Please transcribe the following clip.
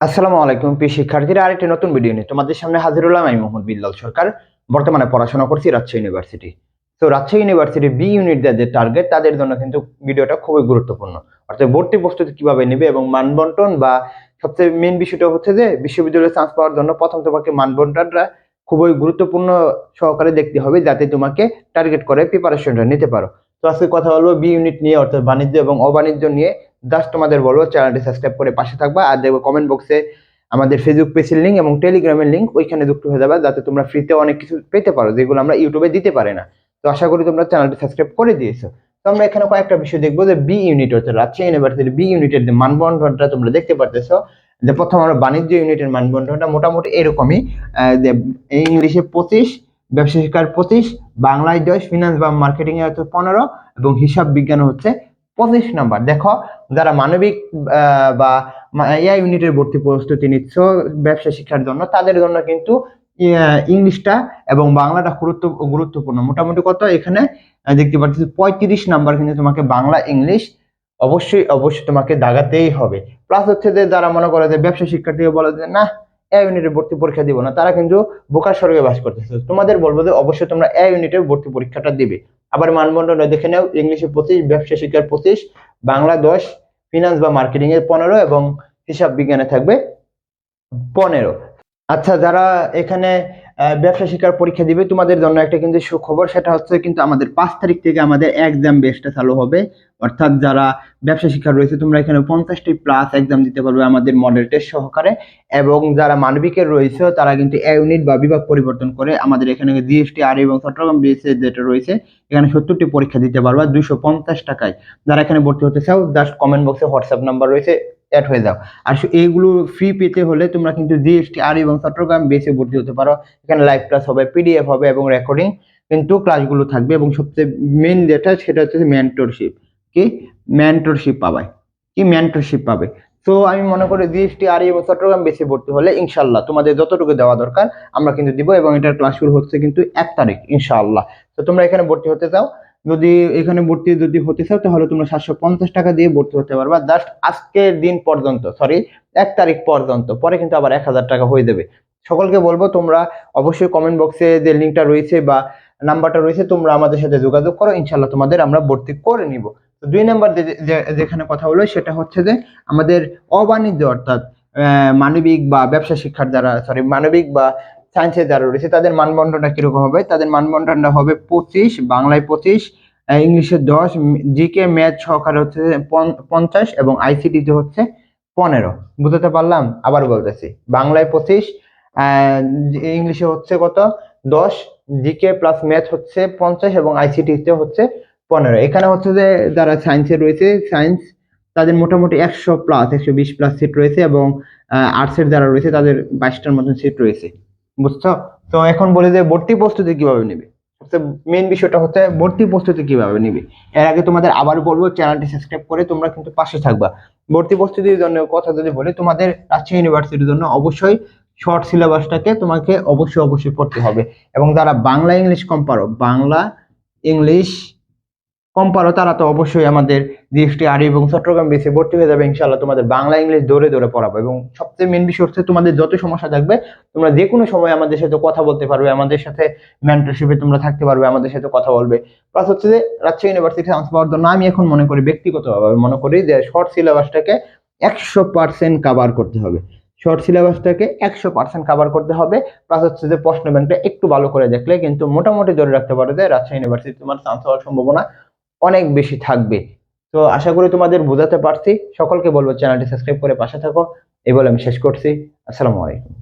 আসসালামু আলাইকুম, প্রিয় শিক্ষার্থীরা। আরেকটি নতুন ভিডিও নিয়ে তোমাদের সামনে হাজির হলাম আমি মোহাম্মদ বিল্লাল সরকার। বর্তমানে পড়াশোনা করছি রাজশাহী ইউনিভার্সিটি তো রাজশাহী ইউনিভার্সিটি বি ইউনিট যাদের টার্গেট তাদের জন্য কিন্তু ভিডিওটা খুবই গুরুত্বপূর্ণ। অর্থাৎ ভর্তি প্রস্তুতি কীভাবে নেবে এবং মানবন্টন বা সবচেয়ে মেন বিষয়টা হচ্ছে যে, বিশ্ববিদ্যালয়ে চান্স পাওয়ার জন্য প্রথম তোমাকে মানবন্টনটা খুবই গুরুত্বপূর্ণ সহকারে দেখতে হবে, যাতে তোমাকে টার্গেট করে প্রিপারেশনটা নিতে পারো। তো আজকে কথা বলব বি ইউনিট নিয়ে, অর্থাৎ বাণিজ্য এবং অবাণিজ্য নিয়ে। জাস্ট তোমাদের বলব চ্যানেলটি সাবস্ক্রাইব করে পাশে থাকবা। আর দেখব কমেন্ট বক্সে আমাদের ফেসবুক পেজের লিঙ্ক এবং টেলিগ্রামের লিঙ্ক ওইখানে যুক্ত হয়ে যাবে, যাতে তোমরা ফ্রিতে অনেক কিছু পেতে পারো, যেগুলো আমরা ইউটিউবে দিতে পারি না। তো আশা করি তোমরা চ্যানেলটি সাবস্ক্রাইব করে দিয়েছ। তো আমরা এখানে কয়েকটা বিষয় দেখব, যে বি ইউনিট অর্থাৎ রাজশাহী ইউনিভার্সিটির বি ইউনিটের যে মানবন্ধনটা তোমরা দেখতে পারতেছো। যে প্রথম আমরা বাণিজ্য ইউনিটের মানবন্ধনটা মোটামুটি এরকমই। যে ইংলিশে পঁচিশ ব্যবসা শিক্ষার পঁচিশ, বাংলায় দশ ফিনান্স বা মার্কেটিং এ হচ্ছে পনেরো, এবং হিসাব বিজ্ঞান হচ্ছে পঁচিশ নাম্বার। দেখো, যারা মানবিক বা এআই ইউনিটের ভর্তি প্রস্তুতি নিচ্ছ ব্যবসা শিক্ষার জন্য, তাদের জন্য কিন্তু ইংলিশটা এবং বাংলাটা গুরুত্ব, গুরুত্বপূর্ণ। মোটামুটি কত? এখানে দেখতে পাচ্ছি পঁয়ত্রিশ নাম্বার কিন্তু তোমাকে বাংলা, ইংলিশ অবশ্যই অবশ্যই তোমাকে দাগাতেই হবে। প্লাস হচ্ছে যে, যারা মনে করে যে ব্যবসা শিক্ষার্থী বলে যে, না এ ইউনিটের ভর্তি পরীক্ষা দিব না, তারা কিন্তু বোকার স্বর্গে বাস করতেছে। তোমাদের বলব যে অবশ্যই তোমরা এ ইউনিটের ভর্তি পরীক্ষাটা দিবে। আবার মানবন্ধন দেখে নাও, ইংলিশে পঁচিশ, ব্যবসা শিক্ষার পঁচিশ, বাংলা দশ ফিনান্স বা মার্কেটিং এর পনেরো এবং হিসাব বিজ্ঞানে থাকবে পনেরো। আচ্ছা যারা এখানে ব্যবসা শিক্ষার পরীক্ষা দিবে। তোমাদের জন্য একটা কিন্তু সুখবর, সেটা হচ্ছে কিন্তু আমাদের পাঁচ তারিখ থেকে আমাদের এক্সাম বেসটা চালু হবে। অর্থাৎ যারা ব্যবসা শিক্ষা রয়েছে, তোমরা এখানে পঞ্চাশটি প্লাস এক্সাম দিতে পারবে আমাদের মডেল টেস্ট সহকারে। এবং যারা মানবিকের রয়েছে, তারা কিন্তু ইউনিট বা বিভাগ পরিবর্তন করে আমাদের এখানে জিএসটি আর এবং চট্টগ্রাম বিএসএ যেটা রয়েছে। এখানে সত্তরটি পরীক্ষা দিতে পারবা, দুইশো পঞ্চাশ টাকায়। যারা এখানে ভর্তি হতে চাও জাস্ট কমেন্ট বক্সে হোয়াটসঅ্যাপ নাম্বার রয়েছে। অ্যাড হয়ে যাও। আর এইগুলো ফ্রি পেতে হলে তোমরা কিন্তু জিএসটি আর এবং চট্টগ্রাম বেসে ভর্তি হতে পারো। এখানে লাইভ ক্লাস হবে পিডিএফ হবে এবং রেকর্ডিং কিন্তু ক্লাসগুলো থাকবে এবং সবচেয়ে মেন যেটা সেটা হচ্ছে মেন্টরশিপ কি? মেন্টরশিপ পাবে। কি মেন্টরশিপ পাবে? তো আমি মনে করি জিএসটি আর এবং চট্টগ্রাম বেসে ভর্তি হলে ইনশাল্লাহ তোমাদের যতটুকু দেওয়া দরকার আমরা কিন্তু দিব এবং এটার ক্লাস শুরু হচ্ছে কিন্তু এক তারিখ, ইনশাআল্লাহ। তো তোমরা এখানে ভর্তি হতে চাও। যদি এখানে ভর্তি যদি হতে চাও, তাহলে তোমরা সাতশো পঞ্চাশ টাকা দিয়ে ভর্তি হতে পারবা। জাস্ট আজকের দিন পর্যন্ত সরি এক তারিখ পর্যন্ত, পরে কিন্তু আবার এক হাজার টাকা হয়ে যাবে। সকলকে বলব, তোমরা অবশ্যই কমেন্ট বক্সে যে লিঙ্কটা রয়েছে বা নাম্বারটা রয়েছে, তোমরা আমাদের সাথে যোগাযোগ করো ইনশাল্লাহ তোমাদের আমরা ভর্তি করে নিব। দুই নাম্বার যেখানে কথা হলো, সেটা হচ্ছে যে আমাদের অবাণিজ্য অর্থাৎ মানবিক বা ব্যবসা শিক্ষার যারা সরি মানবিক বা সায়েন্সের যারা রয়েছে, তাদের মানবন্ধনটা কীরকম হবে? তাদের মানবন্ধনটা হবে পঁচিশ, বাংলায় পঁচিশ ইংলিশে দশ জিকে ম্যাথ সহকারে হচ্ছে পঞ্চাশ এবং আইসিটিতে হচ্ছে পনেরো। বুঝতে পারলাম? আবার বলতেছি। বাংলায় পঁচিশ ইংলিশে হচ্ছে কত? দশ জিকে প্লাস ম্যাথ হচ্ছে পঞ্চাশ এবং আইসিটিতে হচ্ছে পনেরো। এখানে হচ্ছে যে যারা সায়েন্সে রয়েছে সায়েন্স তাদের মোটামুটি একশো প্লাস একশো বিশ প্লাস সিট রয়েছে এবং আর্টসের যারা রয়েছে তাদের বাইশটার মতন সিট রয়েছে। বুঝছ? তো এখন বলে যে ভর্তি প্রস্তুতি কীভাবে নেবে? মেন বিষয়টা হচ্ছে ভর্তি প্রস্তুতি কীভাবে নিবে? এর আগে তোমাদের আবার বলব, চ্যানেলটি সাবস্ক্রাইব করে তোমরা কিন্তু পাশে থাকবা। ভর্তি প্রস্তুতির জন্য কথা যদি বলি, তোমাদের রাজশাহী ইউনিভার্সিটির জন্য অবশ্যই শর্ট সিলেবাসটাকে তোমাকে অবশ্যই অবশ্যই পড়তে হবে। এবং যারা বাংলা ইংলিশ কম পারো, বাংলা ইংলিশ কম পারো, তারা তো অবশ্যই আমাদের জিএসটি আর এবং চট্টগ্রাম বেসে ভর্তি হয়ে যাবে ইনশাল্লাহ তোমাদের বাংলা, ইংলিশ দৌড়ে দৌড়ে পড়াবো এবং সবচেয়ে মেন বিষয় হচ্ছে তোমাদের যত সমস্যা থাকবে, তোমরা যে কোনো সময় আমাদের সাথে কথা বলতে পারবে, আমাদের সাথে মেন্টরশিপে তোমরা থাকতে পারবে, আমাদের সাথে কথা বলবে। প্লাস হচ্ছে যে রাজশাহী ইউনিভার্সিটি চান্স পাওয়ার জন্য আমি এখন মনে করি ব্যক্তিগতভাবে মনে করি যে শর্ট সিলেবাসটাকে একশো পার্সেন্ট কাভার করতে হবে। শর্ট সিলেবাসটাকে একশো পার্সেন্ট কাভার করতে হবে। প্লাস হচ্ছে যে প্রশ্ন ব্যাংকটা একটু ভালো করে দেখলে কিন্তু মোটামুটি ধরে রাখতে পারো যে রাজশাহী ইউনিভার্সিটি তোমার চান্স হওয়ার সম্ভাবনা অনেক বেশি থাকবে। তো আশা করি তোমাদের বোঝাতে পারছি। সকলকে বলব চ্যানেলটি সাবস্ক্রাইব করে পাশে থাকো। এই বলে আমি শেষ করছি। আসসালামু আলাইকুম।